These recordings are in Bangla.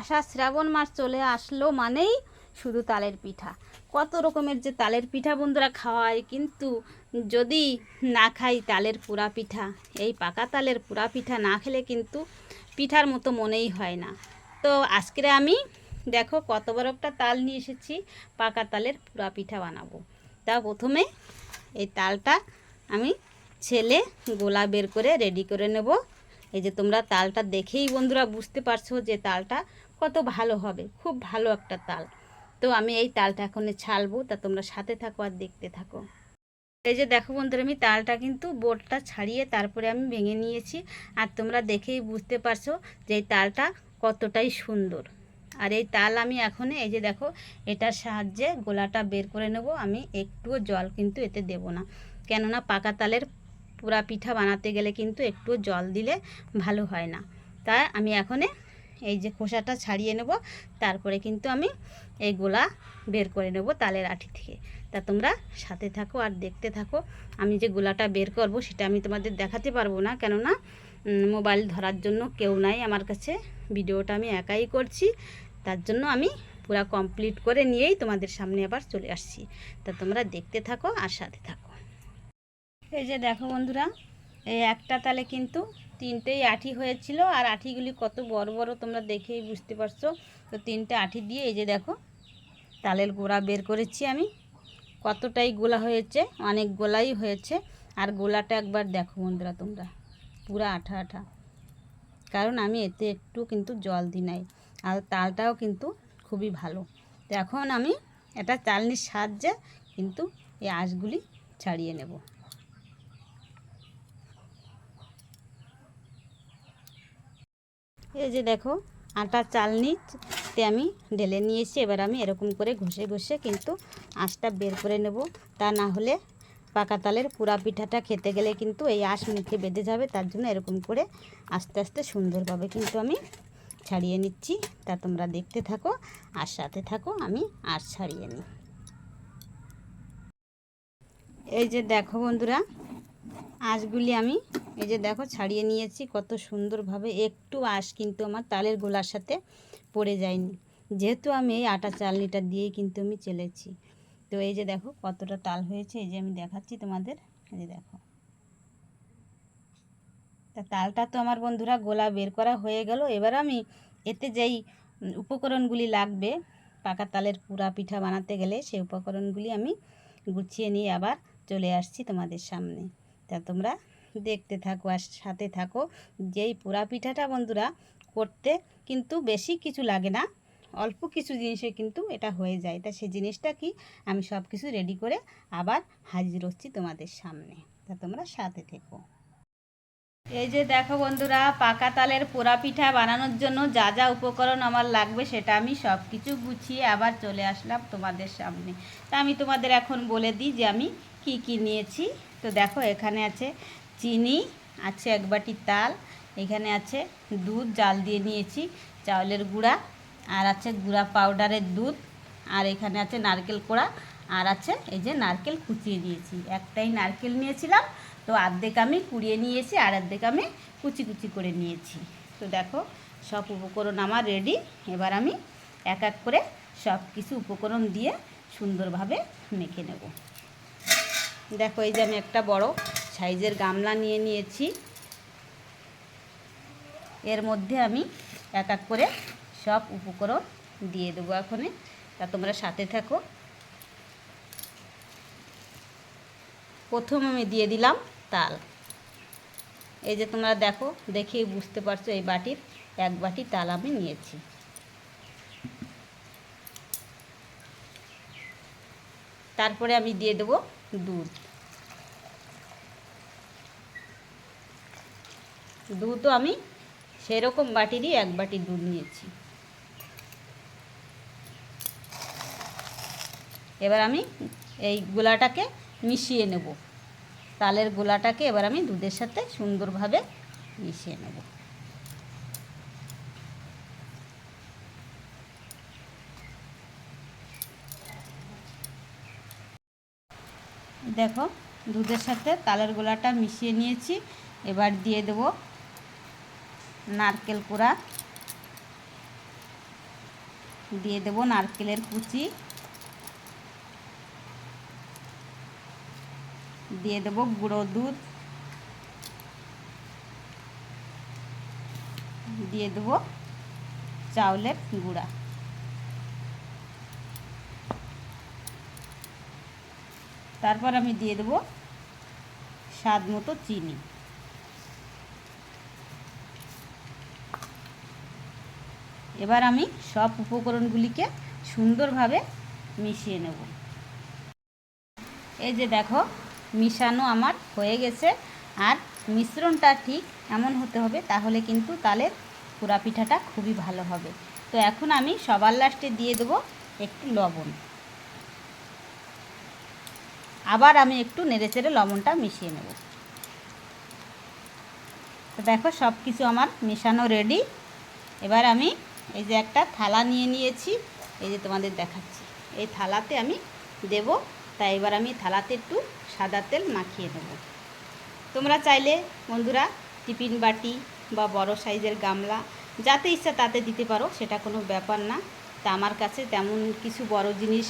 আষাঢ় শ্রাবণ মাস চলে আসলো মানেই শুধু তালের পিঠা। কত রকমের যে তালের পিঠা বন্ধুরা খাওয়ায়, কিন্তু যদি না খাই তালের পুরা পিঠা, এই পাকা তালের পুরা পিঠা না খেলে কিন্তু পিঠার মতো মনেই হয় না। তো আজকে আমি দেখো কত বড় একটা তাল নিয়ে এসেছি, পাকা তালের পুরা পিঠা বানাবো। তা প্রথমে এই তালটা আমি ছেলে গোলা বের করে রেডি করে নেব। এই যে তোমরা তালটা দেখেই বন্ধুরা বুঝতে পারছ যে তালটা কত ভালো হবে, খুব ভালো একটা তাল। তো আমি এই তালটা এখন ছালবো, তা তোমরা সাথে থাকো আর দেখতে থাকো। এই যে দেখো বন্ধুরা, আমি তালটা কিন্তু বোর্ডটা ছাড়িয়ে তারপরে আমি ভেঙে নিয়েছি, আর তোমরা দেখেই বুঝতে পারছ যে এই তালটা কতটাই সুন্দর। আর এই তাল আমি এখন এই যে দেখো, এটার সাহায্যে গোলাটা বের করে নেব, আমি একটুও জল কিন্তু এতে দেব না। কেননা পাকা তালের পুরা পিঠা বানাতে গেলে কিন্তু একটু জল দিলে ভালো হয় না। তাই আমি এখনে এই যে খোসাটা ছাড়িয়ে নেব, তারপরে কিন্তু আমি এই গোলা বের করে নেব তালের আঠি থেকে। তা তোমরা সাথে থাকো আর দেখতে থাকো, আমি যে গোলাটা বের করব সেটা আমি তোমাদের দেখাতে পারব না, কেননা মোবাইল ধরার জন্য কেউ নাই আমার কাছে। ভিডিওটা আমি একাই করছি, তার জন্য আমি পুরা কমপ্লিট করে নিয়েই তোমাদের সামনে আবার চলে আসছি। তা তোমরা দেখতে থাকো আর সাথে থাকো। এই যে দেখো বন্ধুরা, এই একটা তালে কিন্তু তিনটেই আঠি হয়েছিল আর আঠিগুলি কত বড় বড় তোমরা দেখেই বুঝতে পারছ। তো তিনটে আঠি দিয়ে এই যে দেখো, তালের গোড়া বের করেছি আমি। কতটাই গোলা হয়েছে, অনেক গোলাই হয়েছে। আর গোলাটা একবার দেখো বন্ধুরা তোমরা, পুরা আঠা আঠা। কারণ আমি এতে একটু কিন্তু জল দিই নাই, আর তালটাও কিন্তু খুবই ভালো। এখন আমি এটা চালনির সাহায্যে কিন্তু এই আঁশগুলি ছাড়িয়ে নেব। এই যে দেখো আটা চালনিতে আমি ঢেলে নিয়েছি এবার আমি এরকম করে ঘষে ঘষে কিন্তু আঁশটা বের করে নেব। তা না হলে পাকা তালের পুরা পিঠাটা খেতে গেলে কিন্তু এই আঁশ মুখে বেঁধে যাবে, তার জন্য এরকম করে আস্তে আস্তে সুন্দরভাবে কিন্তু আমি ছাড়িয়ে নিচ্ছি। তা তোমরা দেখতে থাকো আর সাথে থাকো, আমি আঁশ ছাড়িয়ে নিই। এই যে দেখো বন্ধুরা আঁশগুলি আমি এই যে দেখো ছাড়িয়ে নিয়েছি, কত সুন্দরভাবে। একটু আঁশ কিন্তু আমার তালের গোলার সাথে পড়ে যায়নি। যেহেতু আমি এই আটা চালনিটা দিয়েই কিন্তু আমি চেলেছি। তো এই যে দেখো কতটা তাল হয়েছে, এই যে আমি দেখাচ্ছি তোমাদের। এই যে দেখো। তা তালটা তো আমার বন্ধুরা গোলা বের করা হয়ে গেল। এবার আমি এতে যেই উপকরণগুলি লাগবে, পাকা তালের পুরা পিঠা বানাতে গেলে সেই উপকরণগুলি আমি গুছিয়ে নিয়ে আবার চলে আসছি তোমাদের সামনে। তা তোমরা দেখতে থাকো আর সাথে থাকো। যেই পোড়া পিঠাটা বন্ধুরা করতে কিন্তু বেশি কিছু লাগে না, অল্প কিছু জিনিসে কিন্তু এটা হয়ে যায়। তা সেই জিনিসটা কি? আমি সব কিছু রেডি করে আবার হাজির হচ্ছি তোমাদের সামনে। তা তোমরা সাথে থেকো। এই যে দেখো বন্ধুরা, পাকা তালের পোড়া পিঠা বানানোর জন্য যা যা উপকরণ আমার লাগবে সেটা আমি সব কিছু গুছিয়ে আবার চলে আসলাম তোমাদের সামনে। তা আমি তোমাদের এখন বলে দিই যে আমি কি কি নিয়েছি? তো দেখো, এখানে আছে চিনি, আছে এক বাটি তাল, এখানে আছে দুধ, জাল দিয়ে নিয়েছি চাউলের গুঁড়া, আর আছে গুঁড়া পাউডারের দুধ, আর এখানে আছে নারকেল কোড়া, আর আছে এই যে নারকেল কুচিয়ে দিয়েছি একটাই নারকেল নিয়েছিলাম, তো অর্ধেক আমি কুড়িয়ে নিয়েছি, আর অর্ধেক আমি কুচি কুচি করে নিয়েছি। তো দেখো, সব উপকরণ আমার রেডি এবার আমি এক এক করে সব কিছু উপকরণ দিয়ে সুন্দরভাবে মেখে নেব। দেখো, এই যে আমি একটা বড় সাইজের গামলা নিয়ে নিয়েছি। এর মধ্যে আমি এক এক করে সব উপকরণ দিয়ে দেবো এখনে। তা তোমরা সাথে থাকো। প্রথম আমি দিয়ে দিলাম তাল। এই যে তোমরা দেখো, দেখেই বুঝতে পারছ এই বাটির, এক বাটি তাল আমি নিয়েছি। তারপরে আমি দিয়ে দেবো দুধ। দুধও আমি সেরকম বাটি বাটিরই এক বাটি দুধ নিয়েছি। এবার আমি এই গোলাটাকে মিশিয়ে নেব। তালের গোলাটাকে এবার আমি দুধের সাথে সুন্দরভাবে মিশিয়ে নেব। দেখো, দুধের সাথে তালের গোলাটা মিশিয়ে নিয়েছি। এবার দিয়ে দেব নারকেল কোড়া। দিয়ে দেবো নারকেলের কুচি। দিয়ে দেবো গুঁড়ো দুধ। দিয়ে দেবো চাউলের গুঁড়া। তারপর আমি দিয়ে দেবো স্বাদ মতো চিনি। এবার আমি সব উপকরণগুলিকে সুন্দরভাবে মিশিয়ে নেব। এই যে দেখো, মিশানো আমার হয়ে গেছে। আর মিশ্রণটা ঠিক এমন হতে হবে, তাহলে কিন্তু তালের পুরা পিঠাটা খুবই ভালো হবে। তো এখন আমি সবার লাস্টে দিয়ে দেবো একটু লবণ। আবার আমি একটু নেড়ে চেড়ে লবণটা মিশিয়ে নেব। তো দেখো সব কিছু আমার মেশানো রেডি এবার আমি এই যে একটা থালা নিয়ে নিয়েছি, এই যে তোমাদের দেখাচ্ছি। এই থালাতে আমি দেব, তাই এবার আমি থালাতে একটু সাদা তেল মাখিয়ে নেব। তোমরা চাইলে বন্ধুরা টিফিন বাটি বা বড় সাইজের গামলা, যাতে ইচ্ছা তাতে দিতে পারো, সেটা কোনো ব্যাপার না। তা আমার কাছে তেমন কিছু বড় জিনিস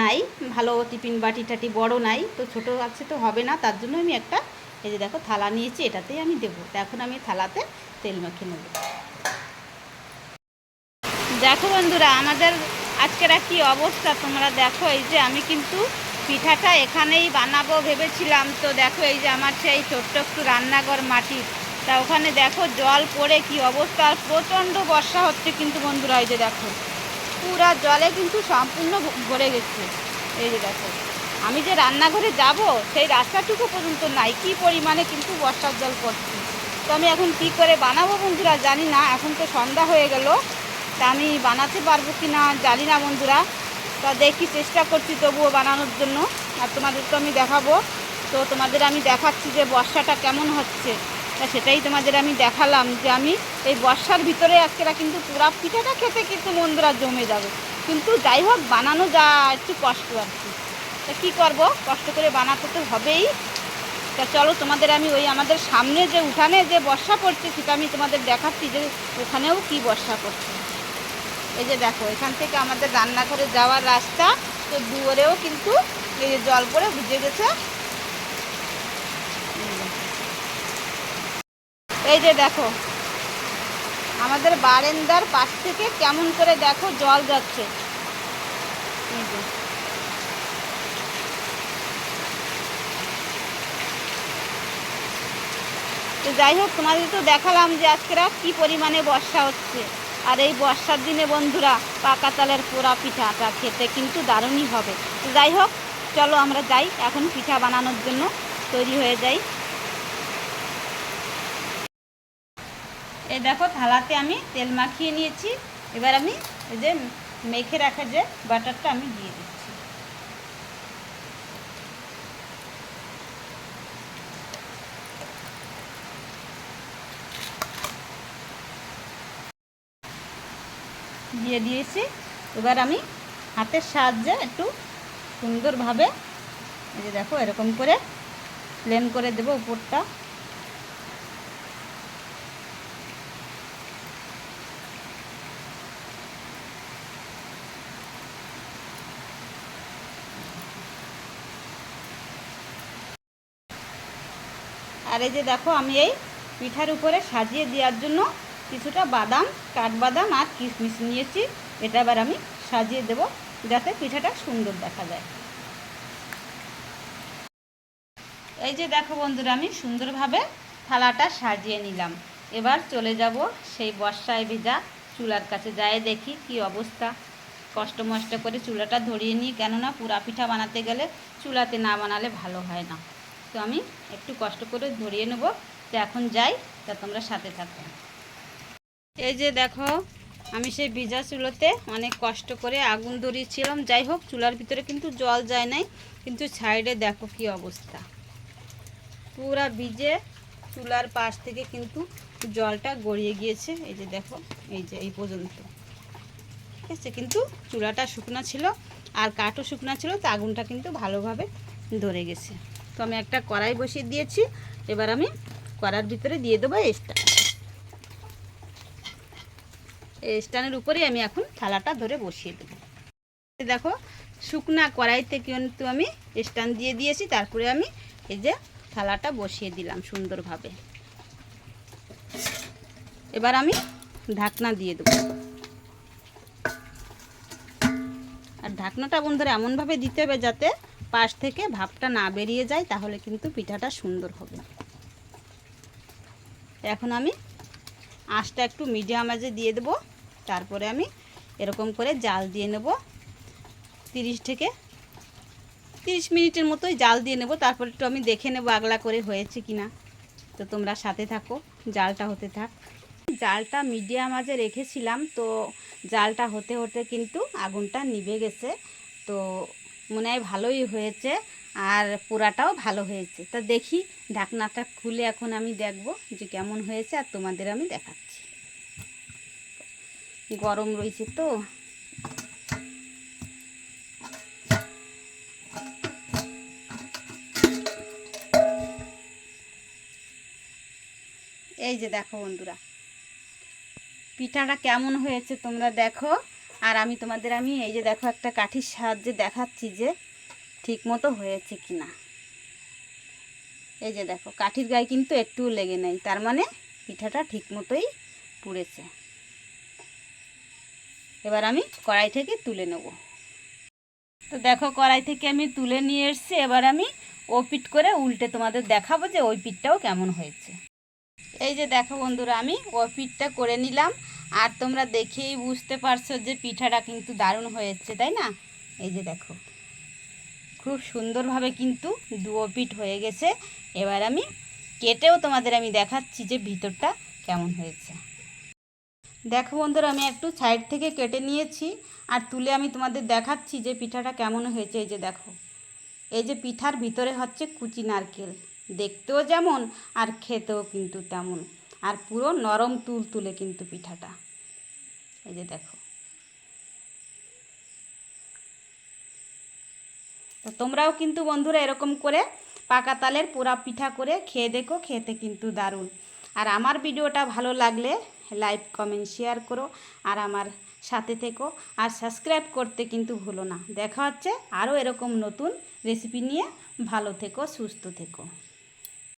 নাই, ভালো টিফিন বাটি টাটি বড় নাই, তো ছোট আছে তো হবে না, তার জন্য আমি একটা, এই যে দেখো থালা নিয়েছি, এটাতেই আমি দেবো। তো এখন আমি থালাতে তেল মেখে নেব। দেখো বন্ধুরা, আমাদের আজকের কি অবস্থা, তোমরা দেখো, এই যে আমি কিন্তু পিঠাটা এখানেই বানাবো ভেবেছিলাম, তো দেখো এই যে আমার সেই ছোট্ট একটু রান্নাঘর মাটি। তা ওখানে দেখো জল পড়ে কি অবস্থা, প্রচণ্ড বর্ষা হচ্ছে কিন্তু বন্ধুরা, এই যে দেখো। পুরা জলে কিন্তু সম্পূর্ণ ভরে গেছে। এই যে দেখো, আমি যে রান্নাঘরে যাব, সেই রাস্তাটুকু পর্যন্ত নাই। কি পরিমাণে কিন্তু বর্ষার জল পড়ছে। তো আমি এখন কি করে বানাবো বন্ধুরা জানি না, এখন তো সন্ধ্যা হয়ে গেল। তা আমি বানাতে পারব কি না জানি না বন্ধুরা। তা দেখি, চেষ্টা করছি তবুও বানানোর জন্য। আর তোমাদের তো আমি দেখাবো। তো তোমাদের আমি দেখাচ্ছি যে বর্ষাটা কেমন হচ্ছে। তা সেটাই তোমাদের আমি দেখালাম যে আমি এই বর্ষার ভিতরে আজকেরা কিন্তু পুরা পিঠাটা খেতে কিন্তু বন্ধুরা জমে যাবে। কিন্তু যাই হোক, বানানো যা একটু কষ্ট আর কি। তা কী করব? কষ্ট করে বানাতে তো হবেই। তা চলো, তোমাদের আমি ওই আমাদের সামনে যে উঠানে যে বর্ষা পড়ছে সেটা আমি তোমাদের দেখাচ্ছি যে ওখানেও কি বর্ষা পড়ছে। এই যে দেখো, এখান থেকে আমাদের রান্নাঘরে যাওয়ার রাস্তা, তো দুয়ারেও কিন্তু এই যে জল পড়ে ভিজে গেছে। এই যে দেখো, আমাদের বারেন্দার পাশ থেকে কেমন করে দেখো জল যাচ্ছে। তো যাই হোক তোমাদের তো দেখালাম যে আজকেরা কি পরিমাণে বর্ষা হচ্ছে। আর এই বর্ষার দিনে বন্ধুরা, পাকা চালের পোড়া পিঠাটা খেতে কিন্তু দারুণই হবে। তো যাই হোক, চলো আমরা যাই, এখন পিঠা বানানোর জন্য তৈরি হয়ে যাই। এই দেখো থালাতে আমি তেল মাখিয়ে নিয়েছি। এবার আমি এই যে মেখে রাখা যে বাটারটা আমি দিয়ে দিচ্ছি। দিয়ে দিয়েছি। এবার আমি হাতের সাহায্যে একটু সুন্দরভাবে এই যে দেখো এরকম করে প্লেন করে দেবো উপরটা। আর এই যে দেখো, আমি এই পিঠার উপরে সাজিয়ে দেওয়ার জন্য কিছুটা বাদাম, কাঠবাদাম আর কিশমিশ নিয়েছি। এটা এবার আমি সাজিয়ে দেব যাতে পিঠাটা সুন্দর দেখা যায়। এই যে দেখো বন্ধুরা, আমি সুন্দরভাবে থালাটা সাজিয়ে নিলাম। এবার চলে যাব সেই বর্ষায় ভেজা চুলার কাছে। যায় দেখি কি অবস্থা। কষ্ট মষ্ট করে চুলাটা ধরিয়ে নিই, কেননা পুরা পিঠা বানাতে গেলে চুলাতে না বানালে ভালো হয় না। তো আমি একটু কষ্ট করে ধরিয়ে নেব। তো এখন যাই, তা তোমরা সাথে থাকো। এই যে দেখো, আমি সেই ভিজা চুলোতে অনেক কষ্ট করে আগুন ধরিয়েছিলাম। যাই হোক, চুলার ভিতরে কিন্তু জল যায় নাই, কিন্তু সাইডে দেখো কি অবস্থা। পুরা ভিজে চুলার পাশ থেকে কিন্তু জলটা গড়িয়ে গিয়েছে। এই যে দেখো, এই যে, এই পর্যন্ত। ঠিক আছে, কিন্তু চুলাটা শুকনো ছিল, আর কাঠও শুকনো ছিল, তো আগুনটা কিন্তু ভালোভাবে ধরে গেছে। তো আমি একটা কড়াই বসিয়ে দিয়েছি। এবার আমি কড়ার ভিতরে দিয়ে দেবো এক্সট্রা এই স্ট্যান্ডের উপরেই আমি এখন থালাটা ধরে বসিয়ে দেবো। দেখো, শুকনা কড়াইতে কিন্তু আমি স্ট্যান্ড দিয়ে দিয়েছি, তারপরে আমি এই যে থালাটা বসিয়ে দিলাম সুন্দরভাবে। এবার আমি ঢাকনা দিয়ে দেবো। আর ঢাকনাটা বন্ধুরা, এমনভাবে দিতে হবে যাতে পাশ থেকে ভাপটা না বেরিয়ে যায়, তাহলে কিন্তু পিঠাটা সুন্দর হবে। এখন আমি আঁচটা একটু মিডিয়াম আজে দিয়ে দেবো, তারপরে আমি এরকম করে জাল দিয়ে নেব। তিরিশ থেকে তিরিশ মিনিটের মতোই জাল দিয়ে নেব, তারপর একটু আমি দেখে নেব আগলা করে হয়েছে কি না তো তোমরা সাথে থাকো, জালটা হতে থাক। জালটা মিডিয়াম আজে রেখেছিলাম, তো জালটা হতে হতে কিন্তু আগুনটা নিভে গেছে। তো মনে হয় ভালোই হয়েছে আর পোড়াটাও ভালো হয়েছে। তা দেখি ঢাকনাটা খুলে এখন আমি দেখব যে কেমন হয়েছে আর তোমাদের আমি দেখাচ্ছি। গরম রয়েছে তো। এই যে দেখো বন্ধুরা, পিঠাটা কেমন হয়েছে তোমরা দেখো। আর আমি তোমাদের, আমি এই যে দেখো একটা কাঠির সাহায্যে দেখাচ্ছি যে ঠিক মতো হয়েছে কি না এই যে দেখো, কাঠির গায়ে কিন্তু একটুও লেগে নেই, তার মানে পিঠাটা ঠিক মতোই পুড়েছে। এবার আমি কড়াই থেকে তুলে নেব। তো দেখো, কড়াই থেকে আমি তুলে নিয়ে এসছি, এবার আমি ও পিঠ করে উল্টে তোমাদের দেখাবো যে ওই পিঠটাও কেমন হয়েছে। এই যে দেখো বন্ধুরা, আমি ও পিঠটা করে নিলাম। আর তোমরা দেখেই বুঝতে পারছ যে পিঠাটা কিন্তু দারুণ হয়েছে, তাই না? এই যে দেখো। খুব সুন্দরভাবে কিন্তু দুও পিঠ হয়ে গেছে। এবার আমি কেটেও তোমাদের আমি দেখাচ্ছি যে ভিতরটা কেমন হয়েছে। দেখো বন্ধুরা, আমি একটু সাইড থেকে কেটে নিয়েছি আর তুলে আমি তোমাদের দেখাচ্ছি যে পিঠাটা কেমন হয়েছে। এই যে দেখো, এই যে পিঠার ভিতরে হচ্ছে কুচি নারকেল। দেখতেও যেমন আর খেতেও কিন্তু তেমন। আর পুরো নরম তুল তুলে কিন্তু পিঠাটা। এই যে দেখো। তো তোমরাও কিন্তু বন্ধুরা এরকম করে পাকা তালের পোড়া পিঠা করে খেয়ে দেখো, খেতে কিন্তু দারুণ। আর আমার ভিডিওটা ভালো লাগলে লাইক, কমেন্ট, শেয়ার করো আর আমার সাথে থেকো। আর সাবস্ক্রাইব করতে কিন্তু ভুলো না। দেখা হচ্ছে আরও এরকম নতুন রেসিপি নিয়ে। ভালো থেকো, সুস্থ থেকো।